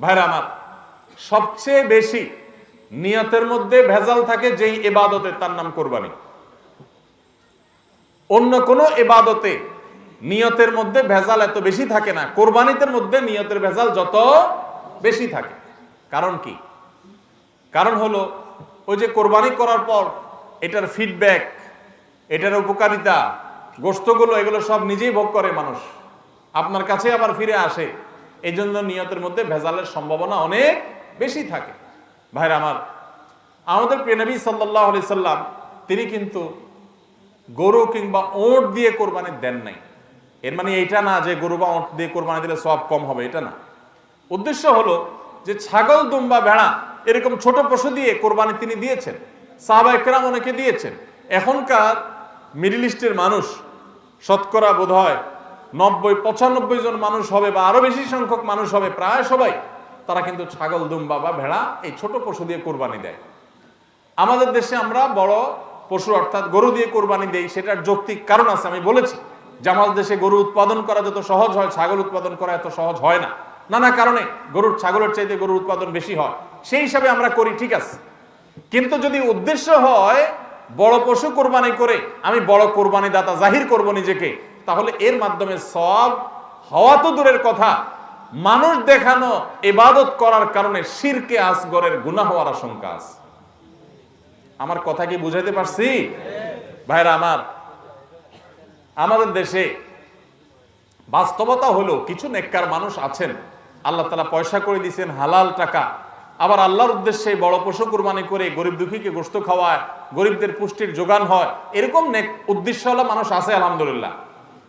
ভাইরা আমার, সবচেয়ে বেশি নিয়তের মধ্যে ভেজাল থাকে যেই এবাদতে তার নাম কোরবানি। অন্য কোনো এবাদতে নিয়তের মধ্যে ভেজাল এত বেশি থাকে না কোরবানিতের মধ্যে নিয়তের ভেজাল যত বেশি থাকে। কারণ কি? কারণ হলো, ওই যে কোরবানি করার পর এটার ফিডব্যাক এটার উপকারিতা গোস্তগুলো এগুলো সব নিজেই ভোগ করে মানুষ। আপনার কাছে আবার ফিরে আসে এই জন্য নিয়তের মধ্যে ভেজালের সম্ভাবনা অনেক বেশি থাকে। ভাইরা আমার, আমাদের প্রিয়নবী সাল্লাহ সাল্লাম, তিনি কিন্তু গরু কিংবা ওঁট দিয়ে কোরবানি দেন নাই। এর মানে এইটা না যে গরু বা ওঁট দিয়ে কোরবানি দিলে সব কম হবে, এটা না। উদ্দেশ্য হলো যে ছাগল, দুম্বা, ভেড়া এরকম ছোট পশু দিয়ে কোরবানি তিনি দিয়েছেন, সাহাবা একরাম অনেকে দিয়েছেন। এখনকার মিডিল ইস্টের মানুষ শতকরা বোধ হয় নব্বই, পঁচানব্বই জন মানুষ হবে বা আরও বেশি সংখ্যক মানুষ হবে, প্রায় সবাই, তারা কিন্তু ছাগল, দুম্বা বা ভেড়া এই ছোট পশু দিয়ে কোরবানি দেয়। আমাদের দেশে আমরা বড় পশু অর্থাৎ গরু দিয়ে কোরবানি দেই, সেটার যৌক্তিক কারণ আছে, আমি বলেছি। যে আমাদের দেশে গরু উৎপাদন করা যত সহজ হয়, ছাগল উৎপাদন করা এত সহজ হয় না। নানা কারণে গরুর, ছাগলের চাইতে গরুর উৎপাদন বেশি হয়। সেই হিসাবে আমরা করি, ঠিক আছে। কিন্তু যদি উদ্দেশ্য হয় বড় পশু কোরবানি করে, আমি বড় কোরবানি দাতা জাহির করব নিজেকে তাহলে এর মাধ্যমে সব হওয়া তো দূরের কথা। মানুষ দেখানো এবাদত করার কারণে শিরকে, আসগরের গুনাহ হওয়ার আশঙ্কা আছে। আমার কথা কি বুঝাইতে পারছি? ভাইরা আমার, আমাদের দেশে বাস্তবতা হলো কিছু নেককার মানুষ আছেন। আল্লাহ তালা পয়সা করে দিয়েছেন, হালাল টাকা। আবার আল্লাহর উদ্দেশ্যে বড় পশু কুরবানি করে গরিব দুঃখীকে গোস্ত খাওয়ায়, গরিবদের পুষ্টির যোগান হয়। এরকম নেক উদ্দেশ্যওয়ালা মানুষ আছে, আলহামদুলিল্লাহ।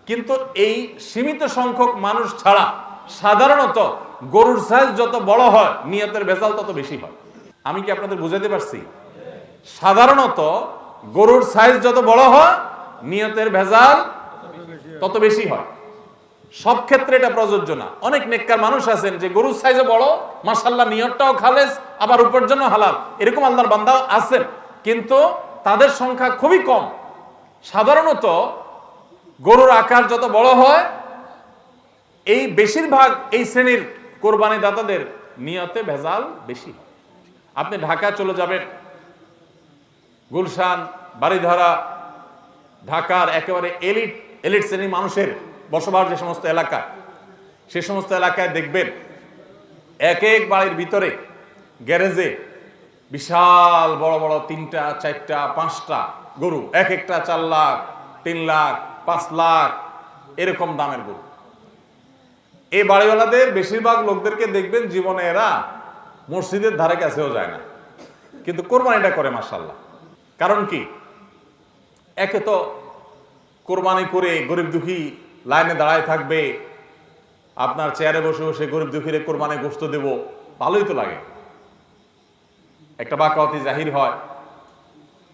কিন্তু এই সীমিত সংখ্যক মানুষ ছাড়া সাধারণত গরুর সাইজ যত বড় হয়, নিয়তের ভেজাল তত বেশি হয়। আমি কি আপনাদের বুঝাতে পারছি? সাধারণত গরুর সাইজ যত বড় হয়, নিয়তের ভেজাল তত বেশি হয়। সব ক্ষেত্রে এটা প্রযোজ্য না। অনেক নেককার মানুষ আছেন যে গরুর সাইজে বড় মাসাল্লাহ নিয়তটাও খালেজ আবার উপার্জন হালাল। এরকম আল্লাহর বান্দাও আছেন। কিন্তু তাদের সংখ্যা খুবই কম। সাধারণত গরুর আকার যত বড় হয়, এই বেশিরভাগ এই শ্রেণির কোরবানি দাতাদের নিয়তে ভেজাল বেশি। আপনি ঢাকা চলে যাবেন, গুলশান বাড়িধারা ঢাকার একেবারে এলিট এলিট শ্রেণির মানুষের বসবাস যে সমস্ত এলাকা, সে সমস্ত এলাকায় দেখবেন এক এক বাড়ির ভিতরে গ্যারেজে বিশাল বড় বড় তিনটা, চারটা, পাঁচটা গরু, এক একটা চার লাখ, তিন লাখ পাঁচ লাখ, এরকম দামের গরু। এই বাড়িওয়ালাদের বেশিরভাগ লোকদেরকে দেখবেন জীবনে এরা মসজিদের ধারে কাছেও যায় না। কিন্তু কোরবানিটা করে মাসাল্লাহ কারণ কি? একে তো কোরবানি করে গরিব দুঃখী লাইনে দাঁড়ায় থাকবে, আপনার চেয়ারে বসে বসে গরিব দুঃখীরে কোরবানি গোস্ত দেব, ভালোই তো লাগে। একটা বাকাওয়াতি জাহির হয়,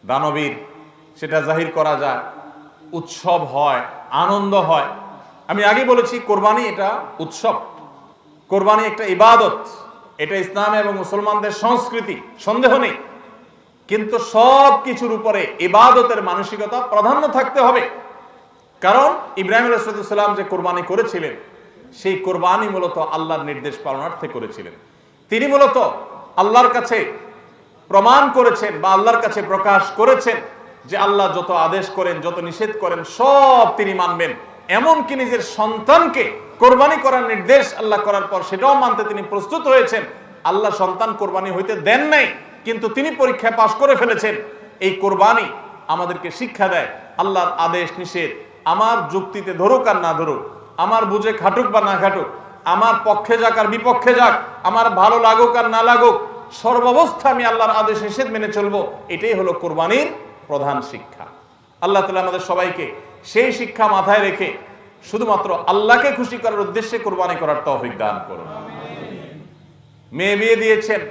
দানবীর, সেটা জাহির করা যায়। উৎসব হয়, আনন্দ হয়। আমি আগে বলেছি, কোরবানি এটা উৎসব। কোরবানি একটা ইবাদত। এটা ইসলাম এবং মুসলমানদের সংস্কৃতি, সন্দেহ নেই। কিন্তু সব কিছুর উপরে ইবাদতের মানসিকতা প্রাধান্য থাকতে হবে। কারণ ইব্রাহিম আলাইসালাম যে কোরবানি করেছিলেন, সেই কোরবানি মূলত আল্লাহর নির্দেশ পালনার্থে করেছিলেন। তিনি মূলত আল্লাহর কাছে প্রমাণ করেছেন বা আল্লাহর কাছে প্রকাশ করেছেন যে আল্লাহ যত আদেশ করেন, যত নিষেধ করেন, সব তিনি মানবেন। এমনকি নিজের সন্তানকে কোরবানি করার নির্দেশ আল্লাহ করার পর সেটাও মানতে তিনি প্রস্তুত হয়েছেন। আল্লাহ সন্তান কোরবানি হইতে দেন নাই, কিন্তু তিনি পরীক্ষায় পাশ করে ফেলেছেন। এই কোরবানি আমাদেরকে শিক্ষা দেয়, আল্লাহর আদেশ নিষেধ, আমার যুক্তিতে ধরুক আর না ধরুক, আমার বুঝে খাটুক বা না খাটুক, আমার পক্ষে যাক আর বিপক্ষে যাক, আমার ভালো লাগুক আর না লাগুক, সর্বাবস্থা আমি আল্লাহর আদেশ নিষেধ মেনে চলবো, এটাই হলো কোরবানির প্রধান শিক্ষা। আল্লাহ তালা আমাদের সবাইকে সেই শিক্ষা মাথায় রেখে শুধুমাত্র আল্লাহকে খুশি করার উদ্দেশ্যে কোরবানি করার তৌফিক দান করুন। মেয়ে বিয়ে দিয়েছেন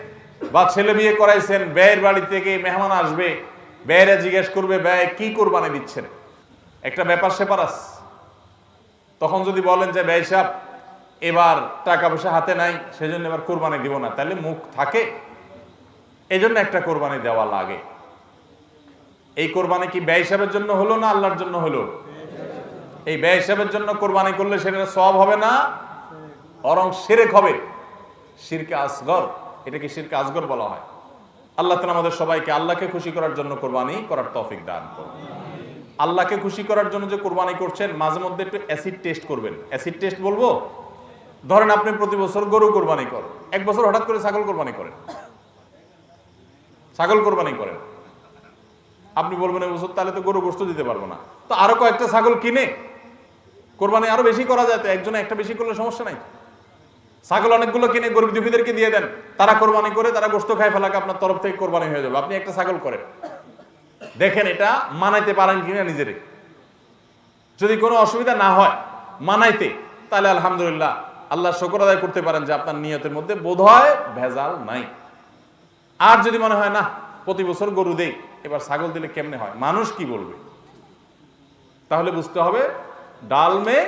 বা ছেলে বিয়ে করাইছেন, ব্যয়ের বাড়ি থেকে মেহমান আসবে, ব্যয়েরা জিজ্ঞেস করবে, ব্যয় কি কোরবানি দিচ্ছেন? একটা ব্যাপার সেপার আছে। তখন যদি বলেন যে, ব্যয় সাহেব এবার টাকা পয়সা হাতে নাই, সেজন্য এবার কোরবানি দিব না। তাহলে মুখ থাকে। এই জন্য একটা কোরবানি দেওয়া লাগে। এই কোরবানি কি ব্যয় হিসাবের জন্য হলো না আল্লাহর জন্য হলো? এই ব্যয় হিসাবের জন্য কোরবানি করলে সেটা সব হবে না? বরং সেরেক হবে। শিরকে আসগর। এটাকে শিরকে আসগর বলা হয়। আল্লাহ তালা আমাদের সবাইকে আল্লাহকে খুশি করার জন্য কোরবানি করার তৌফিক দান করুন। আল্লাহকে খুশি করার জন্য যে কোরবানি করছেন, মাঝে মধ্যে একটু অ্যাসিড টেস্ট করবেন। অ্যাসিড টেস্ট বলব? ধরেন আপনি প্রতি বছর গরু কোরবানি করেন। এক বছর হঠাৎ করে ছাগল কোরবানি করেন। ছাগল কোরবানি করেন। আপনি বলবেন তাহলে তো গরু গোস্ত দিতে পারব না। তো আরও কয়েকটা ছাগল কিনে কোরবানি আরও বেশি করা যায় তো একজনে একটা বেশি করলে সমস্যা নাই। ছাগল অনেকগুলো কিনে গরিব দুঃখীদেরকে দিয়ে দেন, তারা কোরবানি করে, তারা গোস্ত খায় ফেলাকে আপনার তরফ থেকে কোরবানি হয়ে যাবে। আপনি একটা ছাগল করেন। দেখেন এটা মানাইতে পারেন কিনা নিজেরে। যদি কোনো অসুবিধা না হয় মানাইতে, তাহলে আলহামদুলিল্লাহ আল্লাহ শকর আদায় করতে পারেন যে আপনার নিয়তের মধ্যে বোধ হয় ভেজাল নাই। আর যদি মনে হয়, না, প্রতি বছর গরু দেই। এবার ছাগল দিলে কেমনে হয়? মানুষ কি বলবে? তাহলে বুঝতে হবে, ডাল মে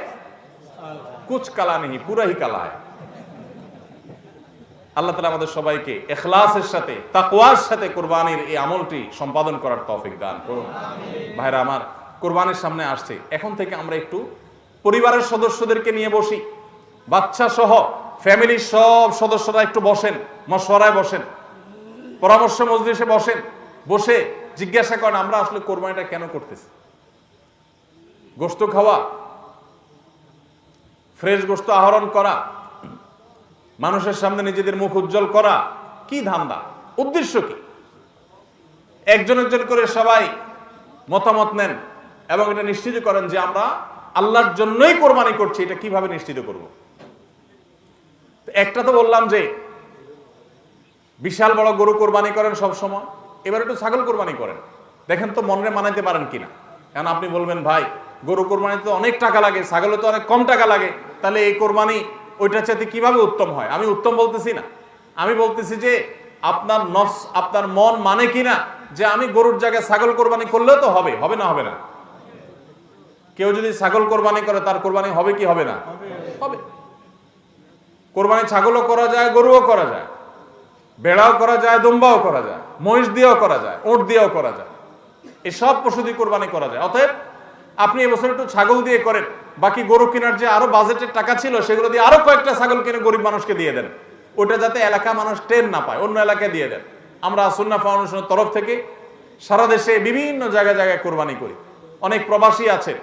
কুচ কালা নেই, পুরা হি কালা হয় আল্লাহ তালা আমাদের সবাইকে এখলাসের সাথে, তাকওয়ার সাথে কোরবানির এই আমলটি সম্পাদন করার তৌফিক দান করুন। ভাইরা আমার, কোরবানির সামনে আসছে। এখন থেকে আমরা একটু পরিবারের সদস্যদেরকে নিয়ে বসি। বাচ্চা সহ ফ্যামিলির সব সদস্যরা একটু বসেন, মশওয়ারায় বসেন, পরামর্শ মজলিসে বসেন, বসে জিজ্ঞাসা করেন, আমরা আসলে কোরবানিটা কেন করতেছি? গোস্ত খাওয়া, ফ্রেশ গোস্ত আহরণ করা, মানুষের সামনে নিজেদের মুখ উজ্জ্বল করা, কি ধান্দা? উদ্দেশ্য কি? একজন একজন করে সবাই মতামত নেন এবং এটা নিশ্চিত করেন যে আমরা আল্লাহর জন্যই কোরবানি করছি, এটা কীভাবে নিশ্চিত করব? একটা তো বললাম যে, বিশাল বড় গরু কোরবানি করেন সব সময় এবার একটু ছাগল কোরবানি করেন। দেখেন তো মনে মানাইতে পারেন কিনা। কারণ আপনি বলবেন, ভাই, গরু কোরবানিতে অনেক টাকা লাগে, ছাগলে তো অনেক কম টাকা লাগে। তাহলে এই কোরবানি, ওইটার চাইতে কীভাবে উত্তম হয়? আমি উত্তম বলতেছি না। আমি বলতেছি যে, আপনার নফস, আপনার মন মানে কিনা? যে আমি গরুর জায়গায় ছাগল কোরবানি করলেও তো হবে হবে না হবে না? কেউ যদি ছাগল কোরবানি করে, তার কোরবানি হবে কি হবে না? হবে। কোরবানি ছাগলও করা যায়, গরুও করা যায়। বেড়াও করা যায়, দুম্বাও করা যায়, মহিষ দিয়েও করা যায়, ওট দিয়েও করা যায়। এই সব পশু দিয়ে কোরবানি করা যায়। অতএব আপনি এবছর একটু ছাগল দিয়ে করেন। বাকি গরু কেনার যে আরও বাজেটের টাকা ছিল, সেগুলো দিয়ে আরও কয়েকটা ছাগল কিনে গরিব মানুষকে দিয়ে দেন। ওটা যাতে এলাকা মানুষ ট্রেন না পায়, অন্য এলাকায় দিয়ে দেন। আমরা সুন্না ফাউন্ডেশনের তরফ থেকে সারা দেশে বিভিন্ন জায়গায় জায়গায় কোরবানি করি। অনেক প্রবাসী আছে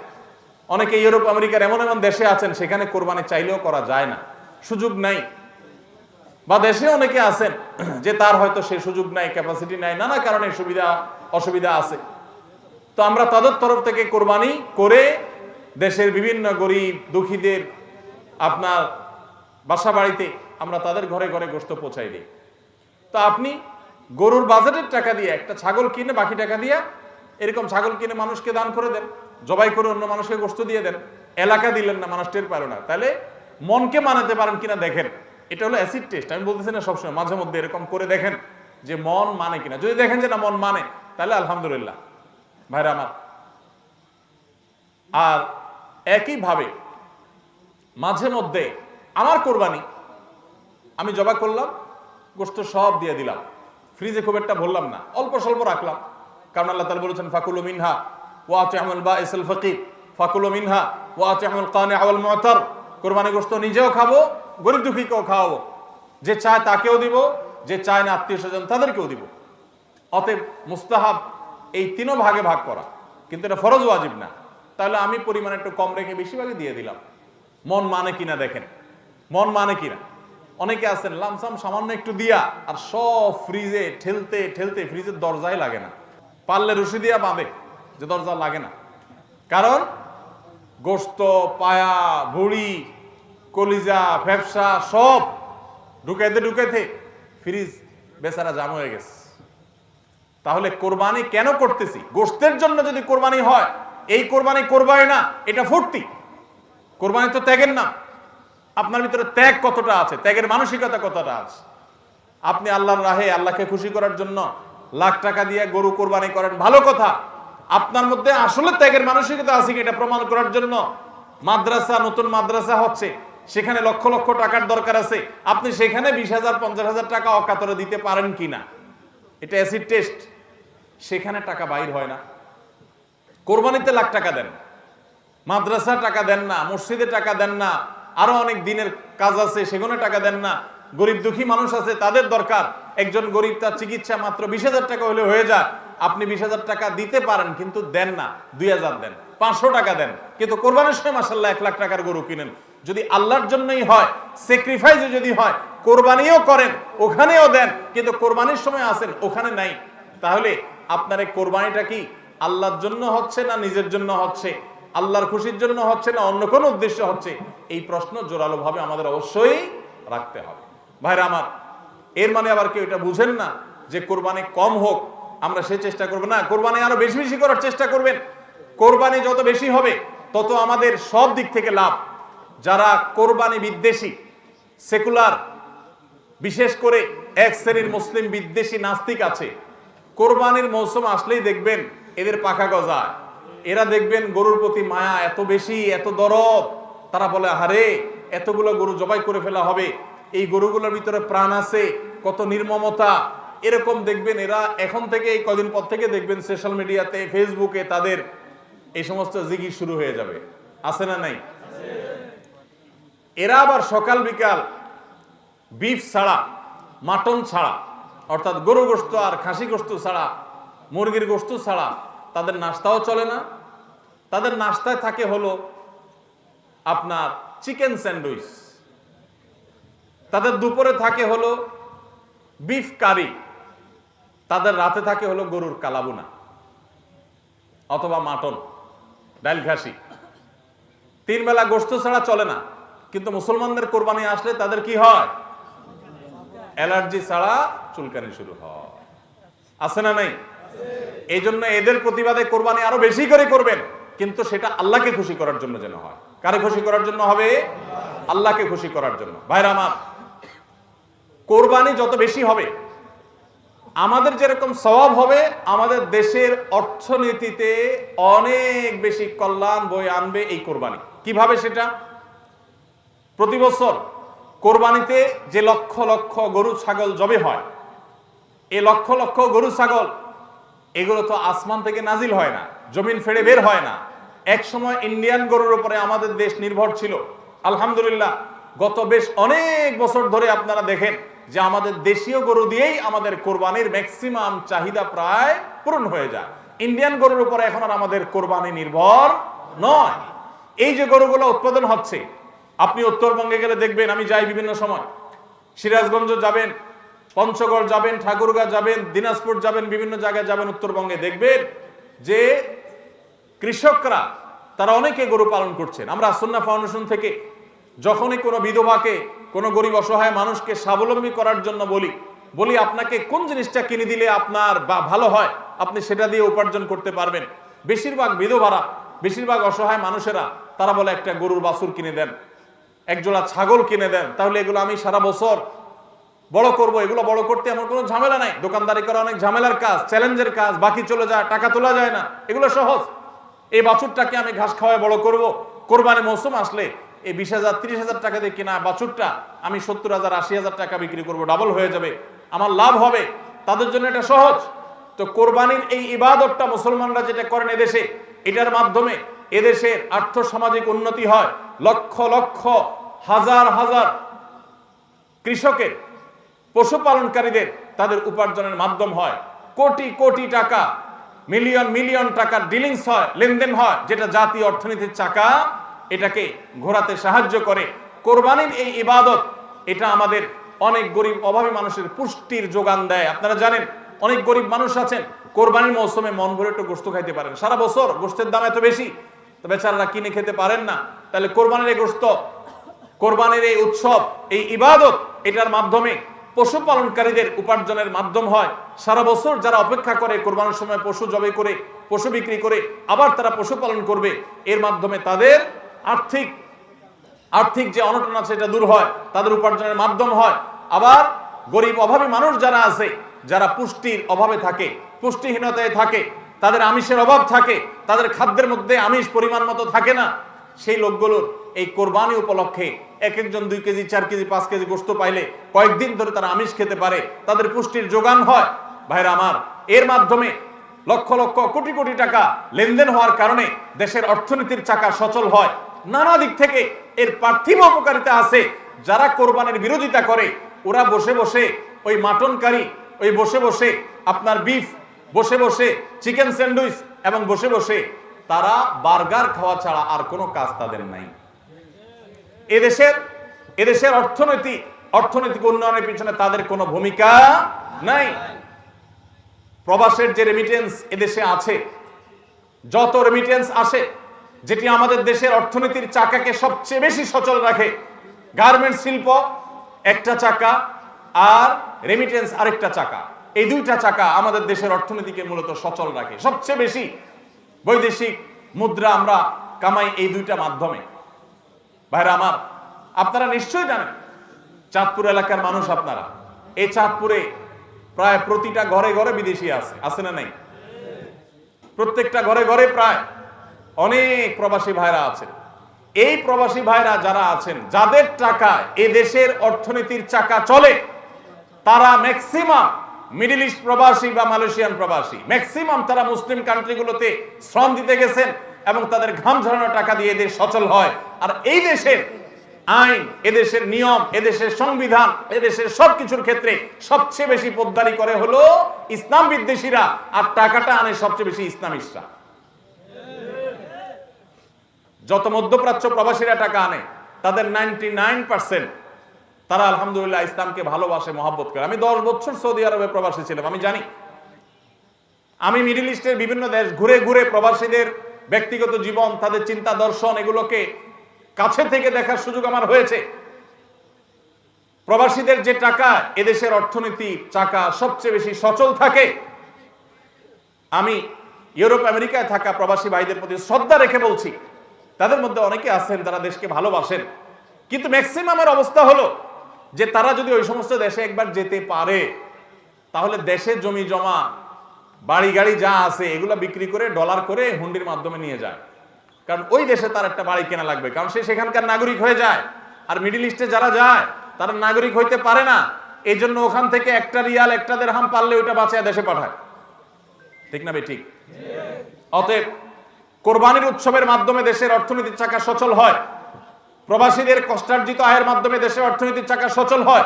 অনেকে ইউরোপ, আমেরিকার এমন এমন দেশে আছেন, সেখানে কোরবানি চাইলেও করা যায় না। সুযোগ নাই। বা দেশে অনেকে আছেন যে তার হয়তো সে সুযোগ নাই ক্যাপাসিটি নাই, নানা কারণে সুবিধা, অসুবিধা আছে। তো আমরা তাদের তরফ থেকে কোরবানি করে দেশের বিভিন্ন গরিব, দুঃখীদের আপনার বাসা বাড়িতে আমরা তাদের ঘরে ঘরে গোস্ত পৌঁছাই দিই। তো আপনি গরুর বাজেটের টাকা দিয়ে একটা ছাগল কিনে বাকি টাকা দিয়ে এরকম ছাগল কিনে মানুষকে দান করে দেন, জবাই করে অন্য মানুষকে গোস্ত দিয়ে দেন, এলাকা দিলেন না, মানুষ টের পারো না। তাহলে মনকে মানাতে পারেন কিনা দেখেন। এটা হলো অ্যাসিড টেস্ট আমি বলতেছি না সবসময়, মাঝে মধ্যে এরকম করে দেখেন যে মন মানে কিনা। যদি দেখেন যে না, মন মানে তাহলে আলহামদুলিল্লাহ। ভাইরা আমার, আর একইভাবে মাঝে মধ্যে আমার কোরবানি, আমি জবা করলাম, গোস্ত সব দিয়ে দিলাম। ফ্রিজে খুব একটা ভরলাম না, অল্প স্বল্প রাখলাম। কারণ আল্লাহ তালা বলেছেন, ফাকুল মিনহা ওয়াতে আমল বা ইসল ফকির। ফাকুল মিনহা ওয়াতে আমল কানে আওয়াল মতার। কোরবানি গোস্ত নিজেও খাব গরিব দুঃখীকেও খাওয়াবো। যে চায় তাকেও দিব, যে চায় না আত্মীয় স্বজন তাদেরকেও দিব। অতএব মুস্তাহাব এই তিনও ভাগে ভাগ করা। কিন্তু এটা ফরজ ওয়াজিব না। তাহলে আমি পরিমাণ একটু কম রেখে বেশি ভাগে দিয়ে দিলাম। মন মানে কিনা দেখেন? মন মানে কিনা অনেকে আছেন, লামসাম সামান্য একটু দিয়া, আর সব ফ্রিজে ঠেলতে ঠেলতে ফ্রিজের দরজাই লাগে না। পারলে রশি দিয়া বাঁধে, যে দরজা লাগে না। কারণ গোস্ত পায়া, ভুড়ি কলিজা ফ্যাপসা সব ঢুকাইতে ঢুকাইতে ফ্রিজ বেচারা জাম হয়ে গেছে। তাহলে কোরবানি কেন করতেছি? গোস্তের জন্য যদি কোরবানি হয়, এই কোরবানি করবাই না, এটা ফুর্তি। কোরবানি তো ত্যাগের না আপনার ভিতরে ত্যাগ কতটা আছে? ত্যাগের মানসিকতা কতটা আছে? আপনি আল্লাহর রাহে আল্লাহকে খুশি করার জন্য লাখ টাকা দিয়ে গরু কোরবানি করেন, ভালো কথা। আপনার মধ্যে আসলে ত্যাগের মানসিকতা আছে কি? এটা প্রমাণ করার জন্য মাদ্রাসা, নতুন মাদ্রাসা হচ্ছে। সেখানে লক্ষ লক্ষ টাকার দরকার আছে। আপনি সেখানে বিশ হাজার, পঞ্চাশ হাজার টাকা অকাতরে দিতে পারেন কিনা? এটা অ্যাসিড টেস্ট সেখানে টাকা বাইর হয় না। কোরবানিতে লাখ টাকা দেন। মাদ্রাসা টাকা দেন না, মসজিদে টাকা দেন না, আরও অনেক দিনের কাজ আছে সেখানে টাকা দেন না। গরিব দুঃখী মানুষ আছে, তাদের দরকার। একজন গরিব তার চিকিৎসা মাত্র বিশ হাজার টাকা হলে হয়ে যায় আপনি বিশ হাজার টাকা দিতে পারেন, কিন্তু দেন না। দুই হাজার দেন। পাঁচশো টাকা দেন। কিন্তু কোরবানির সময় মাসাল্লাহ এক লাখ টাকার গরু কিনেন। যদি আল্লাহর জন্যই হয় স্যাক্রিফাইসও যদি হয়, কোরবানিও করেন, ওখানেও দেন, কিন্তু কোরবানির সময় আসেন ওখানে নাই। তাহলে আপনার এই কোরবানিটা কি আল্লাহর জন্য হচ্ছে না নিজের জন্য হচ্ছে? আল্লাহর খুশির জন্য হচ্ছে না অন্য কোনো উদ্দেশ্য হচ্ছে? এই প্রশ্ন জোরালোভাবে আমাদের অবশ্যই রাখতে হবে। ভাইরা আমার, এর মানে আবার কেউ এটা বুঝেন না যে কোরবানি কম হোক, আমরা সে চেষ্টা করব না, কোরবানি আরও বেশি বেশি করার চেষ্টা করবেন। কোরবানি যত বেশি হবে, তত আমাদের সব দিক থেকে লাভ। যারা কোরবানি বিদ্বেষী, সেকুলার, বিশেষ করে এক শ্রেণির মুসলিম বিদ্বেষী নাস্তিক আছে, কোরবানির মৌসুম আসলেই দেখবেন এদের পাখা গজায়। এরা দেখবেন গরুর প্রতি মায়া এত বেশি, এত দরব তারা বলে হারে এতগুলো গরু জবাই করে ফেলা হবে। এই গরুগুলোর ভিতরে প্রাণ আছে, কত নির্মমতা। এরকম দেখবেন এরা এখন থেকে, এই কদিন পর থেকে দেখবেন সোশ্যাল মিডিয়াতে ফেসবুকে তাদের এই সমস্ত জিগি শুরু হয়ে যাবে। আছে না নাই? এরা আবার সকাল বিকাল বিফ ছাড়া, মাটন ছাড়া, অর্থাৎ গরু গোস্ত আর খাসি গোস্ত ছাড়া, মুরগির গোস্ত ছাড়া তাদের নাস্তাও চলে না। তাদের নাস্তায় থাকে হলো আপনার চিকেন স্যান্ডউইচ। তাদের দুপুরে থাকে হলো বিফ কারি। তাদের রাতে থাকে হলো গরুর কালাবুনা অথবা মাটন ডাইল খাসি তিন বেলা গোস্ত ছাড়া চলে না। কিন্তু মুসলমানদের কোরবানি আসলে তাদের কি হয়? অ্যালার্জি ছাড়া চুলকানি শুরু হয়। আছে না নাই? এই জন্য এদের প্রতিবাদে কোরবানি আরও বেশি করে করবেন। কিন্তু সেটা আল্লাহকে খুশি করার জন্য যেন হয়। কারে খুশি করার জন্য হবে? আল্লাহকে খুশি করার জন্য। ভাইরা আমার, কোরবানি যত বেশি হবে, আমাদের যেরকম স্বভাব হবে, আমাদের দেশের অর্থনীতিতে অনেক বেশি কল্যাণ বই আনবে এই কোরবানি। কীভাবে সেটা? প্রতি বছর কোরবানিতে যে লক্ষ লক্ষ গরু, ছাগল জবে হয় এই লক্ষ লক্ষ গরু, ছাগল, এগুলো তো আসমান থেকে নাজিল হয় না, জমিন ফেড়ে বের হয় না। এক সময় ইন্ডিয়ান গরুর উপরে আমাদের দেশ নির্ভর ছিল। আলহামদুলিল্লাহ, গত বেশ অনেক বছর ধরে আপনারা দেখেন যে আমাদের দেশীয় গরু দিয়েই আমাদের কোরবানির ম্যাক্সিমাম চাহিদা প্রায় পূরণ হয়ে যায়। ইন্ডিয়ান গরুর উপরে এখন আর আমাদের কোরবানি নির্ভর নয়। এই যে গরুগুলো উৎপাদন হচ্ছে আপনি উত্তরবঙ্গে গেলে দেখবেন, আমি যাই বিভিন্ন সময়। সিরাজগঞ্জ যাবেন, পঞ্চগড় যাবেন, ঠাকুরগাঁ যাবেন, দিনাজপুর যাবেন, বিভিন্ন জায়গায় যাবেন উত্তরবঙ্গে দেখবেন যে কৃষকরা, তারা অনেকে গরু পালন করছেন। আমরা সুন্না ফাউন্ডেশন থেকে যখনই কোনো বিধবাকে, কোনো গরিব অসহায় মানুষকে স্বাবলম্বী করার জন্য বলি বলি, আপনাকে কোন জিনিসটা কিনে দিলে আপনার বা ভালো হয়? আপনি সেটা দিয়ে উপার্জন করতে পারবেন। বেশিরভাগ বিধবারা, বেশিরভাগ অসহায় মানুষেরা, তারা বলে, একটা গরুর বাছুর কিনে দেন। একজোড়া ছাগল কিনে দেন, তাহলে এগুলো আমি সারা বছর বড় করব, এগুলো বড় করতে আমার কোনো ঝামেলা নাই। দোকানদারি করা অনেক ঝামেলার কাজ, চ্যালেঞ্জের কাজ, বাকি চলে যায়, টাকা তোলা যায় না, এগুলো সহজ। এই বাছুরটাকে আমি ঘাস খাওয়ায় বড় করব। কোরবানি মৌসুম আসলে এই বিশ হাজার, তিরিশ হাজার টাকা দিয়ে কেনা বাছুরটা আমি সত্তর হাজার, আশি হাজার টাকা বিক্রি করব ডাবল হয়ে যাবে। আমার লাভ হবে, তাদের জন্য এটা সহজ। তো কোরবানির এই ইবাদতটা মুসলমানরা যেটা করেন এদেশে, এটার মাধ্যমে এদেশের আর্থ সামাজিক উন্নতি হয়। লক্ষ লক্ষ, হাজার হাজার কৃষকের, পশুপালনকারীদের তাদের উপার্জনের মাধ্যম হয়। কোটি কোটি টাকা, মিলিয়ন মিলিয়ন টাকার ডিলিংস হয়, লেনদেন হয়, যেটা জাতীয় অর্থনীতির চাকা, এটাকে ঘোরাতে সাহায্য করে। কোরবানির এই ইবাদত, এটা আমাদের অনেক গরিব, অভাবী মানুষের পুষ্টির যোগান দেয়। আপনারা জানেন, অনেক গরিব মানুষ আছেন, কোরবানির মৌসুমে মন ভরে একটু গোস্ত খাইতে পারেন। সারা বছর গোস্তের দাম এত বেশি বেচারারা কিনে খেতে পারেন না। তাহলে কোরবানির এই গোস্ত কোরবানির এই উৎসব, এই ইবাদত, এটার মাধ্যমে পশুপালনকারীদের উপার্জনের মাধ্যম হয়। সারা বছর যারা অপেক্ষা করে, কোরবানির সময় পশু জবে করে, পশু বিক্রি করে, আবার তারা পশুপালন করবে, এর মাধ্যমে তাদের আর্থিক আর্থিক যে অনটন আছে, এটা দূর হয়, তাদের উপার্জনের মাধ্যম হয়। আবার গরিব অভাবী মানুষ যারা আছে, যারা পুষ্টির অভাবে থাকে, পুষ্টিহীনতায় থাকে তাদের আমিষের অভাব থাকে, তাদের খাদ্যের মধ্যে আমিষ পরিমাণ মতো থাকে না। সেই লোকগুলোর এই কোরবানি উপলক্ষে এক একজন দুই কেজি, চার কেজি, পাঁচ কেজি গোস্ত পাইলে কয়েকদিন ধরে তারা আমিষ খেতে পারে, তাদের পুষ্টির যোগান হয়। ভাইরা আমার, এর মাধ্যমে লক্ষ লক্ষ কোটি কোটি টাকা লেনদেন হওয়ার কারণে দেশের অর্থনীতির চাকা সচল হয়। নানা দিক থেকে এর পার্থিব উপকারিতা আছে। যারা কোরবানির বিরোধিতা করে, ওরা বসে বসে ওই মাটনকারী, ওই বসে বসে আপনার বিফ বসে বসে চিকেন স্যান্ডউইচ এবং বসে বসে তারা বার্গার খাওয়া ছাড়া আর কোনো কাজ তাদের নাই। এদেশের এদেশের অর্থনৈতিক অর্থনৈতিক উন্নয়নের পিছনে তাদের কোনো ভূমিকা নাই। প্রবাসের যে রেমিটেন্স এদেশে আছে, যত রেমিটেন্স আসে, যেটি আমাদের দেশের অর্থনীতির চাকাকে সবচেয়ে বেশি সচল রাখে গার্মেন্টস শিল্প একটা চাকা আর রেমিটেন্স আরেকটা চাকা। এই দুইটা চাকা আমাদের দেশের অর্থনীতিকে মূলত সচল রাখে। সবচেয়ে বেশি বৈদেশিক মুদ্রা আমরা কামাই এই দুইটা মাধ্যমে। ভাইরা আমার, আপনারা নিশ্চয়ই জানেন, চাঁদপুর এলাকার মানুষ আপনারা। এই চাঁদপুরে প্রায় প্রতিটা ঘরে ঘরে বিদেশি আছে আছে না নাই? প্রত্যেকটা ঘরে ঘরে প্রায় অনেক প্রবাসী ভাইরা আছেন। এই প্রবাসী ভাইরা যারা আছেন, যাদের টাকা এ দেশের অর্থনীতির চাকা চলে, তারা ম্যাক্সিমাম মিডিল ইস্ট প্রবাসী বা মালয়েশিয়ান প্রবাসী ম্যাক্সিমাম তারা মুসলিম কান্ট্রিগুলোতে শ্রম দিতে গেছেন এবং তাদের ঘাম ঝরানো টাকা দিয়ে এদের সচল হয়। আর এই দেশের আইন এদেশের নিয়ম এদেশের সংবিধান এদেশের সবকিছুর ক্ষেত্রে সবচেয়ে বেশি পোদ্দারি করে হলো ইসলাম বিদ্বেষীরা, আর টাকাটা আনে সবচেয়ে বেশি ইসলামিস্টরা। যত মধ্যপ্রাচ্য প্রবাসীরা টাকা আনে, তাদের নাইনটি নাইন পার্সেন্ট তারা আলহামদুলিল্লাহ ইসলামকে ভালোবাসে, মহাব্বত করে। আমি দশ বছর সৌদি আরবে প্রবাসী ছিলাম, আমি জানি। আমি মিডিল ইস্টের বিভিন্ন দেশ ঘুরে ঘুরে প্রবাসীদের ব্যক্তিগত জীবন, তাদের চিন্তা দর্শন এগুলোকে কাছে থেকে দেখার সুযোগ আমার হয়েছে। প্রবাসীদের যে টাকা এদেশের অর্থনীতি টাকা সবচেয়ে বেশি সচল থাকে, আমি ইউরোপ, আমেরিকায় থাকা প্রবাসী ভাইদের প্রতি শ্রদ্ধা রেখে বলছি, তাদের মধ্যে অনেকে আছেন তারা দেশকে ভালোবাসেন। কিন্তু ম্যাক্সিমামের অবস্থা হলো যে তারা যদি ওই সমস্ত দেশে একবার যেতে পারে, তাহলে দেশের জমি জমা, বাড়ি গাড়ি যা আছে, এগুলো বিক্রি করে ডলার করে হুন্ডির মাধ্যমে নিয়ে যায়। কারণ ওই দেশে তার একটা বাড়ি কেনা লাগবে, কারণ সে সেখানকার নাগরিক হয়ে যায়। আর মিডিল ইস্টে যারা যায়, তারা নাগরিক হইতে পারে না। এই জন্য ওখান থেকে একটা রিয়াল, একটা দেড়হাম পারলে ওইটা বাঁচিয়ে দেশে পাঠায়। ঠিক না বে ঠিক? অতএব কোরবানির উৎসবের মাধ্যমে দেশের অর্থনীতির চাকা সচল হয়। প্রবাসীদের কষ্টার্জিত আয়ের মাধ্যমে দেশের অর্থনীতির চাকা সচল হয়।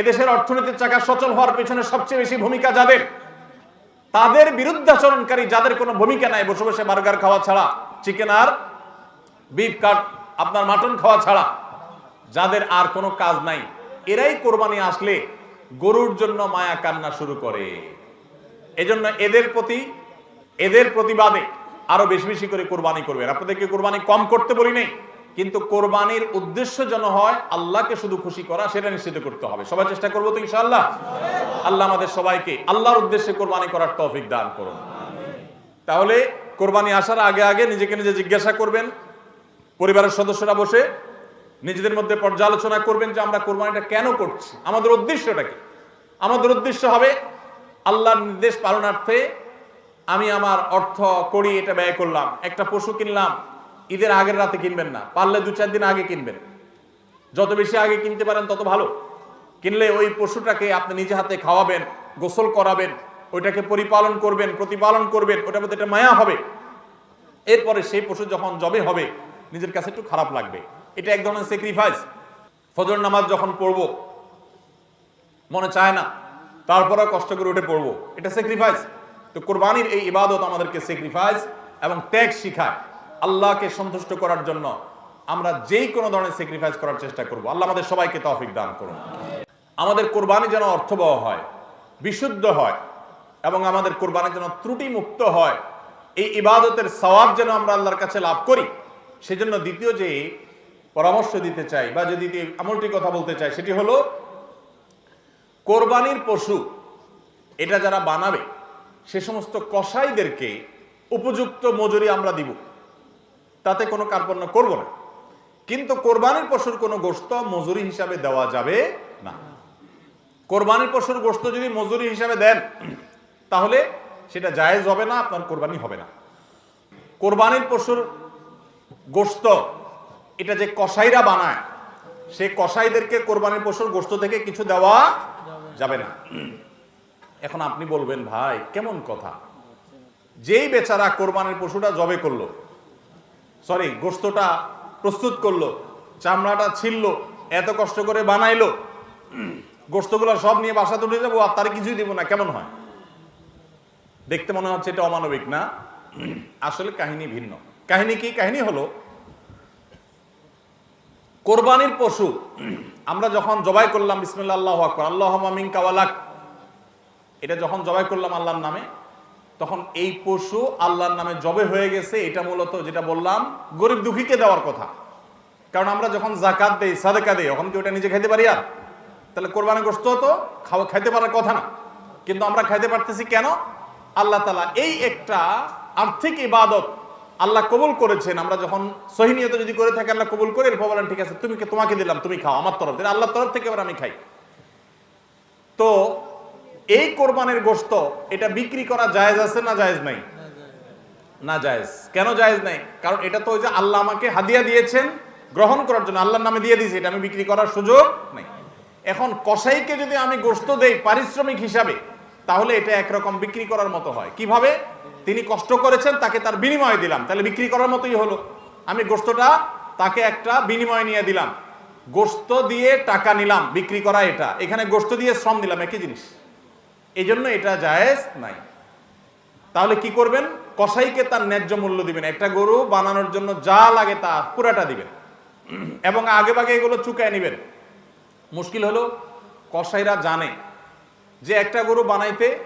এদেশের অর্থনীতির চাকা সচল হওয়ার পেছনে সবচেয়ে বেশি ভূমিকা যাদের? তাদের বিরুদ্ধাচরণকারী যাদের কোনো ভূমিকা নাই, বসে বসে বার্গার খাওয়া ছাড়া, চিকেন আর বিফ কাট, আপনার মাটন খাওয়া ছাড়া, যাদের আর কোনো কাজ নাই। এরাই কোরবানি আসলে গরুর জন্য মায়া কান্না শুরু করে। এজন্য এদের প্রতি, এদের প্রতিবাদে আরও বেশি বেশি করে কোরবানি করবেন। আপনাদেরকে কোরবানি কম করতে বলি নেই। কিন্তু কোরবানির উদ্দেশ্য যেন হয় আল্লাহকে শুধু খুশি করা, সেটা নিশ্চিত করতে হবে। সবাই চেষ্টা করব তো ইনশাল্লাহ আল্লাহ আমাদের সবাইকে আল্লাহর উদ্দেশ্যে কোরবানি করার তৌফিক দান করুন। তাহলে কোরবানি আসার আগে আগে নিজেকে নিজে জিজ্ঞাসা করবেন, পরিবারের সদস্যরা বসে নিজেদের মধ্যে পর্যালোচনা করবেন যে আমরা কোরবানিটা কেন করছি। আমাদের উদ্দেশ্যটা কি? আমাদের উদ্দেশ্য হবে আল্লাহর নির্দেশ পালনার্থে আমি আমার অর্থ করি এটা ব্যয় করলাম, একটা পশু কিনলাম ঈদের আগের রাতে কিনবেন না, পারলে দু চার দিন আগে কিনবেন। যত বেশি আগে কিনতে পারেন তত ভালো। কিনলে ওই পশুটাকে আপনি নিজে হাতে খাওয়াবেন, গোসল করাবেন, ওইটাকে পরিপালন করবেন, প্রতিপালন করবেন, ওটার মধ্যে একটা মায়া হবে। এরপরে সেই পশু যখন জবে হবে, নিজের কাছে একটু খারাপ লাগবে। এটা এক ধরনের স্যাক্রিফাইস ফজর নামাজ যখন পড়ব, মনে চায় না তারপরে কষ্ট করে উঠে পড়ব। এটা স্যাক্রিফাইস তো কোরবানির এই ইবাদত আমাদেরকে স্যাক্রিফাইস এবং ত্যাগ শিখায়। আল্লাহকে সন্তুষ্ট করার জন্য আমরা যেই কোনো ধরনের স্যাক্রিফাইস করার চেষ্টা করব। আল্লাহ আমাদের সবাইকে তৌফিক দান করুন। আমাদের কোরবানি যেন অর্থবহ হয়, বিশুদ্ধ হয় এবং আমাদের কোরবানি যেন ত্রুটি মুক্ত হয়, এই ইবাদতের সওয়াব যেন আমরা আল্লাহর কাছে লাভ করি, সেজন্য দ্বিতীয় যে পরামর্শ দিতে চাই বা যদি আমলটি কথা বলতে চাই, সেটি হলো, কোরবানির পশু এটা যারা বানাবে, সে সমস্ত কসাইদেরকে উপযুক্ত মজুরি আমরা দিব। তাতে কোনো কার্পণ্য করব না। কিন্তু কোরবানির পশুর কোনো গোস্ত মজুরি হিসাবে দেওয়া যাবে না। কোরবানির পশুর গোস্ত যদি মজুরি হিসাবে দেন, তাহলে সেটা জায়েজ হবে না, আপনার কোরবানি হবে না। কোরবানির পশুর গোস্ত এটা যে কসাইরা বানায় সে কসাইদেরকে কোরবানির পশুর গোস্ত থেকে কিছু দেওয়া যাবে না। এখন আপনি বলবেন, ভাই, কেমন কথা? যেই বেচারা কোরবানির পশুটা জবে করল সরি গোস্তটা প্রস্তুত করল, চামড়াটা ছিললো এত কষ্ট করে বানাইলো। গোস্তগুলো সব নিয়ে বাসা তুলে যাব, আর তার কিছুই দিব না, কেমন হয়? দেখতে মনে হচ্ছে এটা অমানবিক, না? আসলে কাহিনী ভিন্ন। কাহিনী কি? কাহিনী হলো, কোরবানির পশু, আমরা যখন জবাই করলাম বিসমিল্লা আল্লাহ আকবর আল্লাহ মামিন কাওয়ালাক এটা যখন জবাই করলাম আল্লাহর নামে তখন এই পশু আল্লাহর নামে জবে হয়ে গেছে, এটা মূলত যেটা বললাম, গরিব দুঃখীকে দেওয়ার কথা। কারণ আমরা যখন জাকাত দেই, সাদেকা দেই তখন কি ওটা নিজে খাইতে পারি আর? তাহলে কোরবানি গোস্ত তো খাওয়া খাইতে পারার কথা না। কিন্তু আমরা খাইতে পারতেছি কেন? আল্লাহ তালা এই একটা আর্থিক ইবাদত আল্লাহ কবুল করেছেন। আমরা যখন সহিনিয়ত যদি করে থাকি, আল্লাহ কবুল করে, এরপর বলেন, ঠিক আছে, তুমি তোমাকে দিলাম, তুমি খাও, আমার তরফ থেকে। আল্লাহর তরফ থেকে এবার আমি খাই। তো এই কোরবানের গোস্ত এটা বিক্রি করা জায়েজ আছে না জায়েজ নাই? না জায়েজ। কেন জায়েজ নাই? কারণ এটা তো ওই যে আল্লাহ আমাকে হাদিয়া দিয়েছেন গ্রহণ করার জন্য, আল্লাহর নামে দিয়ে দিয়েছে, এটা আমি বিক্রি করার সুযোগ নাই। এখন কসাইকে যদি আমি গোস্ত দেই পারিশ্রমিক হিসাবে, তাহলে এটা একরকম বিক্রি করার মতো হয়। কীভাবে? তিনি কষ্ট করেছেন, তাকে তার বিনিময় দিলাম। তাহলে বিক্রি করার মতোই হলো। আমি গোস্তটা তাকে একটা বিনিময় নিয়ে দিলাম। গোস্ত দিয়ে টাকা নিলাম, বিক্রি করা এটা। এখানে গোস্ত দিয়ে শ্রম দিলাম, একই জিনিস। এই জন্য এটা জায়েজ নাই। তাহলে কি করবেন? কসাইকে তার ন্যায্য মূল্য দিবেন। একটা গরু বানানোর জন্য যা লাগে তা পুরাটা দিবেন। এবং আগে ভাগে এগুলো চুকায় নেবেন। মুশকিল হলো, কসাইরা জানে যে একটা গরু বানাইতে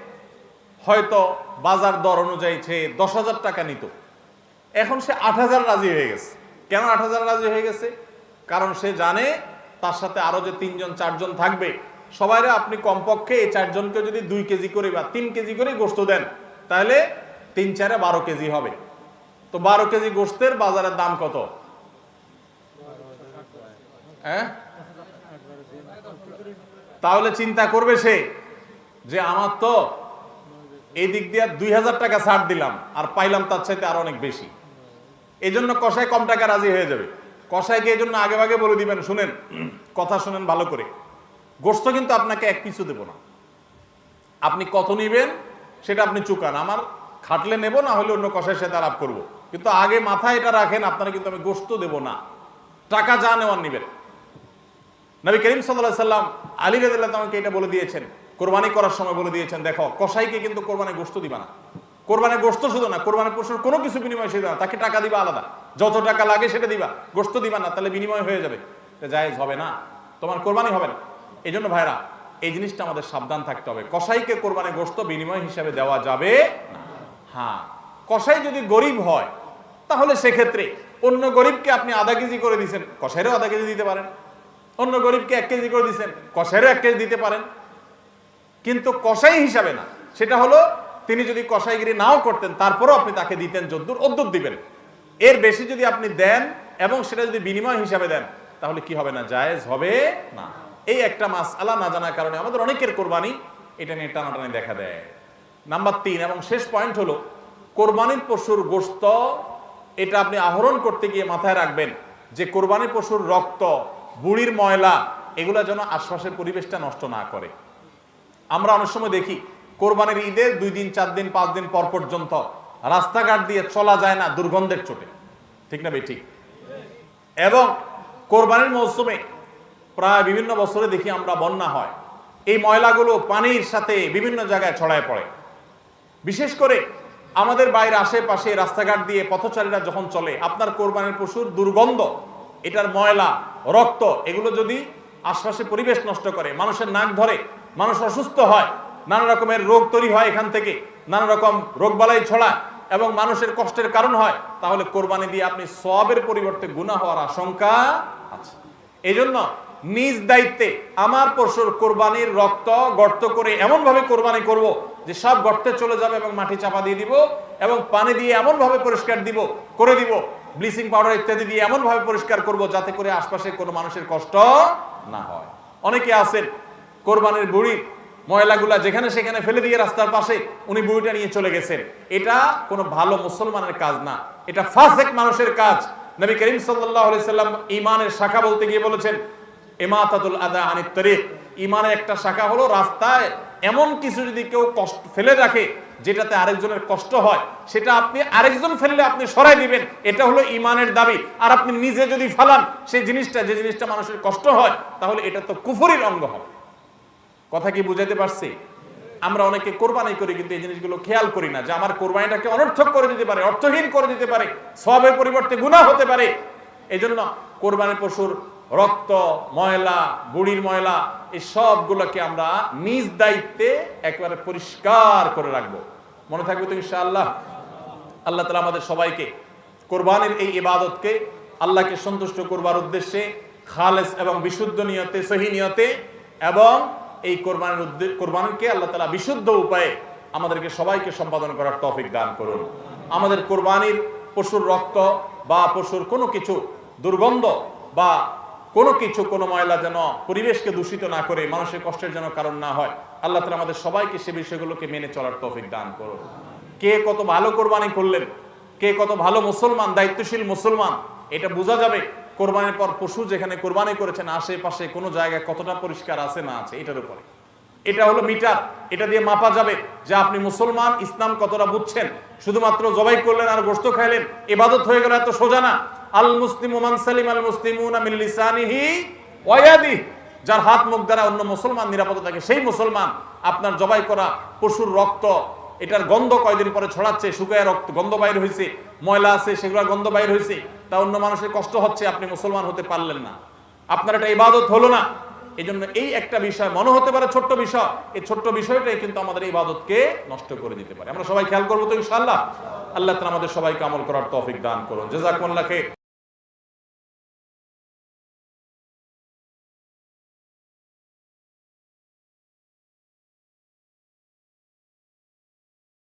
হয়তো বাজার দর অনুযায়ী সে দশ হাজার টাকা নিত। এখন সে আট হাজার রাজি হয়ে গেছে। কেন আট হাজার রাজি হয়ে গেছে? কারণ সে জানে তার সাথে আরও যে তিনজন, চারজন থাকবে সবাইরে আপনি কমপক্ষে এই চারজনকে যদি দুই কেজি করে বা তিন কেজি করে গোস্ত দেন, তাহলে তিন চারে বারো কেজি হবে। তো বারো কেজি গোস্তের বাজারের দাম কত? হ্যাঁ? তাহলে চিন্তা করবে সে যে আমার তো এই দিক দিয়ে দুই হাজার টাকা ছাড় দিলাম, আর পাইলাম তার চাইতে আরও অনেক বেশি। এই জন্য কষাই কম টাকা রাজি হয়ে যাবে। কষাইকে এই জন্য আগে ভাগে বলে দিবেন, শুনেন, কথা শুনেন ভালো করে। গোস্ত কিন্তু আপনাকে এক পিছু দেব না। আপনি কত নিবেন সেটা আপনি চুকান। আমার খাটলে নেব, না হলে অন্য কষাইয়ের সাথে আলাপ করব। কিন্তু আগে মাথায় এটা রাখেন, আপনারা কিন্তু আমি গোস্ত দেব না। টাকা যা নেওয়ার নিবেন। নবী করিম সাল্লাহ সাল্লাম, আলী রাদিল্লাহ আমাকে এটা বলে দিয়েছেন। কোরবানি করার সময় বলে দিয়েছেন, দেখো, কসাইকে কিন্তু কোরবানি গোস্ত দিবা না। কোরবানি গোস্ত শুধু না কোরবানি পশুর কোনো কিছু বিনিময় সে না। তাকে টাকা দিবা আলাদা। যত টাকা লাগে সেটা দিবা। গোস্ত দিবা না, তাহলে বিনিময় হয়ে যাবে। জায়েজ হবে না। তোমার কোরবানি হবে না। এই জন্য ভাইরা, এই জিনিসটা আমাদের সাবধান থাকতে হবে। কসাইকে কোরবানি গোস্ত বিনিময় হিসাবে দেওয়া যাবে হ্যাঁ কসাই যদি গরিব হয়, তাহলে সেক্ষেত্রে অন্য গরিবকে আপনি আধা কেজি করে দিচ্ছেন কসাইরও আধা কেজি দিতে পারেন। অন্য গরিবকে এক কেজি করে দিচ্ছেন কসাইরও এক কেজি দিতে পারেন। কিন্তু কসাই হিসাবে না, সেটা হলো তিনি যদি কসাইগিরি নাও করতেন, তারপরও আপনি তাকে দিতেন যদ্দুর অদ্দুর দিবেন। এর বেশি যদি আপনি দেন এবং সেটা যদি বিনিময় হিসাবে দেন, তাহলে কি হবে না? জায়েজ হবে না। এই একটা মাস আল্লাহ না জানার কারণে আমাদের অনেকের কোরবানি এটা নিয়ে টানাটানি দেখা দেয়। নাম্বার তিন এবং শেষ পয়েন্ট হলো, কোরবানির পশুর গোস্ত এটা আপনি আহরণ করতে গিয়ে মাথায় রাখবেন যে কোরবানির পশুর রক্ত, বুড়ির ময়লা, এগুলো যেন আশপাশের পরিবেশটা নষ্ট না করে। আমরা অনেক সময় দেখি, কোরবানির ঈদের দুই দিন, চার দিন, পাঁচ দিন পর পর্যন্ত রাস্তাঘাট দিয়ে চলা যায় না দুর্গন্ধের চোটে। ঠিক না ভাই? ঠিক। এবং কোরবানির মৌসুমে প্রায় বিভিন্ন বছরে দেখি আমরা বন্যা হয়। এই ময়লাগুলো পানির সাথে বিভিন্ন জায়গায় ছড়ায় পড়ে। বিশেষ করে আমাদের বাইরে আশেপাশে রাস্তাঘাট দিয়ে পথচারীরা যখন চলে, আপনার কোরবানির পশুর দুর্গন্ধ, এটার ময়লা, রক্ত, এগুলো যদি আশপাশে পরিবেশ নষ্ট করে, মানুষের নাক ধরে, মানুষ অসুস্থ হয়, নানা রকমের রোগ তৈরি হয় এখান থেকে, নানা রকম রোগবালাই ছড়া এবং মানুষের কষ্টের কারণ হয়, তাহলে কোরবানি দিয়ে আপনি সবের পরিবর্তে গুণা হওয়ার আশঙ্কা আছে। এই জন্য নিজ দায়িত্বে আমার পশুর কোরবানির রক্ত গর্ত করে এমন ভাবে কোরবানি করব যে সব গর্তে চলে যাবে এবং মাটি চাপা দিয়ে দিব এবং পানি দিয়ে এমন ভাবে পরিষ্কার দিব, করে দিব, ব্লিচিং পাউডার ইত্যাদি দিয়ে এমন ভাবে পরিষ্কার করব যাতে করে আশপাশে কোনো মানুষের কষ্ট না হয়। অনেকে আছেন, কোরবানির বুড়ি ময়লাগুলা যেখানে সেখানে ফেলে দিয়ে রাস্তার পাশে উনি বুড়িটা নিয়ে চলে গেছেন। এটা কোনো ভালো মুসলমানের কাজ না। এটা ফাসেক মানুষের কাজ। নবী করিম সাল্লাহ সাল্লাম ইমানের শাখা বলতে গিয়ে বলেছেন এমাতাতুল আদা আনিত তরিক ইমানের একটা শাখা হলো রাস্তায় এমন কিছু যদি কেউ কষ্ট ফেলে রাখে, যেটাতে আরেকজনের কষ্ট হয়, সেটা আপনি আরেকজন ফেললে আপনি সরাই দিবেন। এটা হলো ইমানের দাবি। আর আপনি নিজে যদি ফালান, সেই জিনিসটা, যে জিনিসটা মানুষের কষ্ট হয়, তাহলে এটা তো কুফরির অঙ্গ হবে। কথা কি বুঝাতে পারছি? আমরা অনেকে কোরবানি করি, কিন্তু এই জিনিসগুলো খেয়াল করি না। যে আমার কোরবানিটাকে অনর্থক করে দিতে পারে, অর্থহীন করে দিতে পারে সবের পরিবর্তে গুণা হতে পারে। এই জন্য কোরবানি পশুর রক্ত, ময়লা বুড়ির ময়লা, এই সবগুলোকে আমরা নিজ দায়িত্বে একবারে পরিষ্কার করে রাখব। মনে থাকবে তো ইনশাআল্লাহ? আল্লাহ তালা আমাদের সবাইকে কোরবানির এই ইবাদতকে আল্লাহকে সন্তুষ্ট করবার উদ্দেশ্যে খালেস এবং বিশুদ্ধ নিয়তে, সহি নিয়তে এবং এই কোরবানির উদ্দে- কোরবানিকে আল্লাহ তালা বিশুদ্ধ উপায়ে আমাদেরকে সবাইকে সম্পাদন করার তৌফিক দান করুন। আমাদের কোরবানির পশুর রক্ত বা পশুর কোনো কিছু দুর্গন্ধ বা কোনো কিছু, কোনো ময়লা যেন পরিবেশকে দূষিত না করে, মানুষের কষ্টের যেন কারণ না হয়, আল্লাহ তালা আমাদের সবাইকে সে বিষয়গুলোকে মেনে চলার তৌফিক দান করো কে কত ভালো কোরবানি করলেন, কে কত ভালো মুসলমান, দায়িত্বশীল মুসলমান, এটা বোঝা যাবে কোরবানির পর পশু যেখানে কোরবানি করেছেন, আশেপাশে কোনো জায়গায় কতটা পরিষ্কার আছে না আছে, এটার উপরে। এটা হলো মিটার এটা দিয়ে মাপা যাবে যে আপনি মুসলমান, ইসলাম কতটা বুঝছেন। শুধুমাত্র জবাই করলেন আর গোস্ত খাইলেন, ইবাদত হয়ে গেল এত সোজা না। আল মুসলিম ওমান সালিম আল মুসলিমুনা মিন লিসানিহি যার হাত মুখ দ্বারা অন্য মুসলমান নিরাপদ থাকে, সেই মুসলমান আপনার জবাই করা পশুর রক্ত, এটার গন্ধ কয়দিন পরে ছড়াচ্ছে, শুকায় রক্ত, গন্ধ বাইর হয়েছে ময়লা আছে, সেগুলোর গন্ধ বাইর হয়েছে তা অন্য মানুষের কষ্ট হচ্ছে, আপনি মুসলমান হতে পারলেন না। আপনার এটা ইবাদত হলো না। এই জন্য এই একটা বিষয় মনে হতে পারে ছোট্ট বিষয়। এই ছোট্ট বিষয়টাই কিন্তু আমাদের এই ইবাদতকে নষ্ট করে দিতে পারে। আমরা সবাই খেয়াল করব তো ইনশাআল্লাহ। আল্লাহ তালা আমাদের সবাইকে আমল করার তৌফিক দান করুন। জেজাকুল্লাহকে